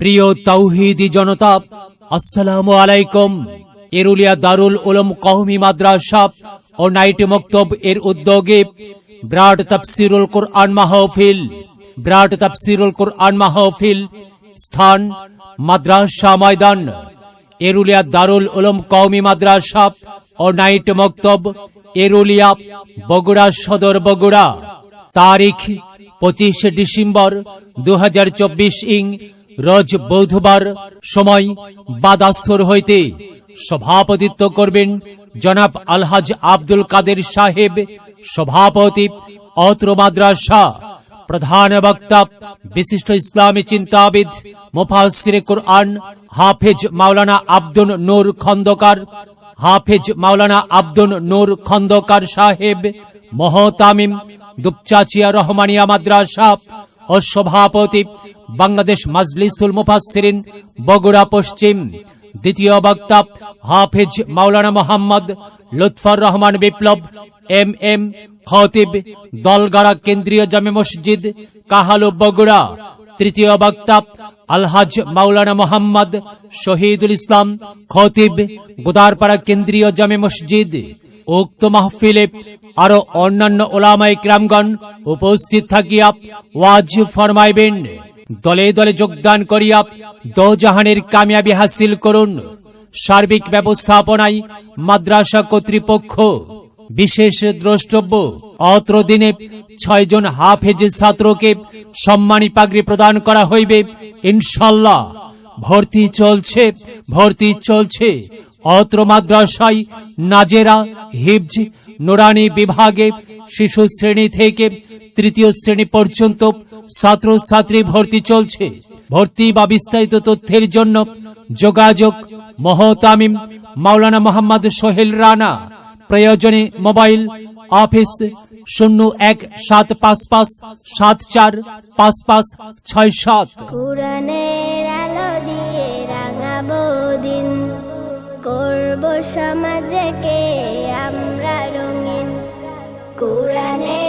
প্রিয় তাওহিদি জনতা, আসসালামু আলাইকুম। এরুলিয়া দারুল উলুম কওমি মাদ্রাসা ও নাইট মক্তব এর উদ্যোগে ব্রাড তাফসিরুল কোরআন মাহফিল, ব্রাড তাফসিরুল কোরআন মাহফিল স্থান, মাদ্রাসা ময়দান, এরুলিয়া দারুল উলুম কওমি মাদ্রাসা ও নাইট মক্তব এরুলিয়া বগুড়া সদর বগুড়া। তারিখ পঁচিশে ডিসেম্বর দু হাজার চব্বিশ ইং রোজ বৌধবার সময় বাদাসর হইতে সভাপতিত্ব করবেন জনাব আলহাজ আব্দুল কাদের সাহেব, সভাপতি অত্র মাদ্রাসা, প্রধান বক্তা, বিশিষ্ট ইসলামী চিন্তাবিদ মুফাসির কুরআন হাফেজ মাওলানা আব্দুল নূর খন্দকার, হাফেজ মাওলানা আব্দুল নূর খন্দকার সাহেব, মহতামিম দুপচাচিয়া রহমানিয়া মাদ্রাসা ও সভাপতি বাংলাদেশ মাজলিসুল মুফাসসিরিন, বগুড়া, পশ্চিম। দ্বিতীয় বক্তা হাফিজ মাওলানা মোহাম্মদ লুৎফর রহমান বিপ্লব, এম এম খতিব, দলগাড়া কেন্দ্রীয় জামে মসজিদ, কাহালু, বগুড়া। তৃতীয় বক্তা আলহাজ মাওলানা মোহাম্মদ শহীদুল ইসলাম খতিব, গোদারপাড়া কেন্দ্রীয় জামে মসজিদ। উক্ত মাহফিলে আরও অন্যান্য ওলামাই ক্রামগণ উপস্থিত থাকিয়া ওয়াজ ফরমাইবেন। দলে দলে যোগদান করিয়া দোজাহানের কামিয়াবি হাসিল করুন। সার্বিক ব্যবস্থাপনায় মাদ্রাসা কর্তৃপক্ষ বিশেষ দ্রষ্টব্য। অত্র দিনে ছয়জন হাফেজ ছাত্রকে সম্মানী পাগড়ি প্রদান করা হইবে। ইনশাল্লাহ। ভর্তি চলছে ভর্তি চলছে। অত্র মাদ্রাসায় নাজেরা হিবজ নোরানি বিভাগে শিশু শ্রেণি থেকে তৃতীয় শ্রেণি পর্যন্ত ছাত্র ছাত্রী ভর্তি চলছে। ভর্তি বা বিস্তারিত তথ্যের জন্য যোগাযোগ মহতামিম মাওলানা মোহাম্মদ সোহেল রানা। প্রয়োজনে মোবাইল অফিস শূন্য এক সাত পাঁচ পাঁচ সাত চার পাঁচ পাঁচ ছয় সাত। করব সমাজকে আমরা রঙিন। কোরআনের